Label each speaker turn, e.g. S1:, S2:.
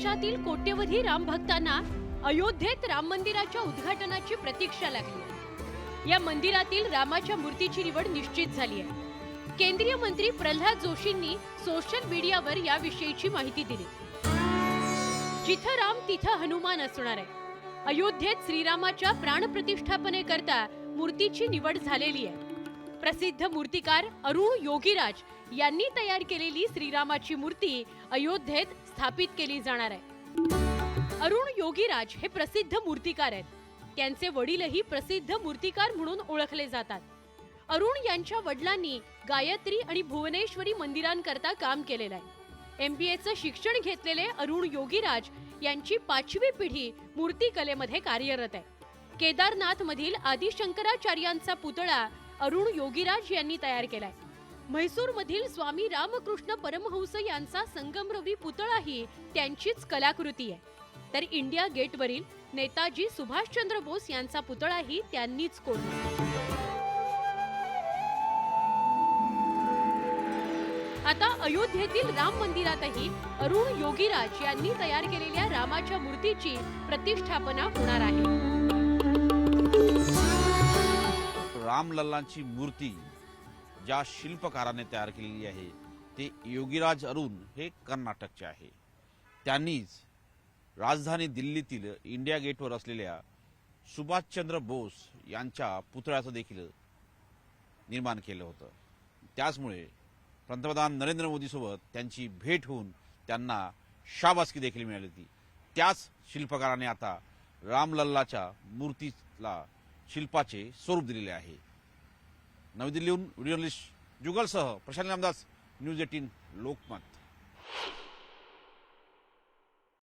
S1: देशातील कोट्यवधी राम भक्तांना अयोध्येत राम मंदिराच्या उद्घाटनाची प्रतीक्षा लागली या मंदिरातील रामाच्या मूर्तीची निवड निश्चित झाली आहे. केंद्रीय मंत्री प्रल्हाद जोशींनी सोशल मीडियावर याविषयीची माहिती दिली. जिथं राम तिथं हनुमान असणार आहे. अयोध्येत श्रीरामाच्या प्राणप्रतिष्ठापनेकरता मूर्तीची निवड झालेली आहे. प्रसिद्ध मूर्तिकार अरुण योगीराज यांनी तयार केलेली श्रीरामाची मूर्ती अयोध्येत स्थापित केली जाणार आहे. अरुण योगीराज हे प्रसिद्ध मूर्तिकार आहेत. त्यांचे वडीलही प्रसिद्ध मूर्तिकार म्हणून ओळखले जातात. अरुण यांच्या वडिलांनी गायत्री आणि भुवनेश्वरी मंदिरांकरता काम केलेलं आहे. एम बी एचं शिक्षण घेतलेले अरुण योगीराज यांची पाचवी पिढी मूर्तिकलेमध्ये कार्यरत आहे. केदारनाथ मधील आदिशंकराचार्यांचा पुतळा अरुण योगीराज यांनी तयार केलाय. म्हैसूर मधील स्वामी रामकृष्ण परमहंस यांचा संगमरवी पुतळाही त्यांचीच कलाकृती आहे. तर इंडिया गेटवरील नेताजी सुभाषचंद्र बोस यांचा पुतळाही त्यांनीच कोरला. आता अयोध्येतील राम मंदिरातही अरुण योगीराज यांनी तयार केलेल्या रामाच्या मूर्तीची प्रतिष्ठापना होणार आहे.
S2: रामलल्लांची मूर्ती ज्या शिल्पकाराने तयार केलेली आहे ते योगीराज अरुण हे कर्नाटकचे आहे. त्यांनीच राजधानी दिल्लीतील इंडिया गेटवर असलेल्या सुभाषचंद्र बोस यांच्या पुतळ्याचं देखील निर्माण केलं होतं. त्याचमुळे पंतप्रधान नरेंद्र मोदीसोबत त्यांची भेट होऊन त्यांना शाबासकी देखील मिळाली होती. त्याच शिल्पकाराने आता रामलल्लाच्या मूर्तीला शिल्पाचे स्वरूप दिलेले आहे. नवी दिल्लीहून व्हिडिओ जुगलसह प्रशांत रामदास न्यूज एटीन लोकमत.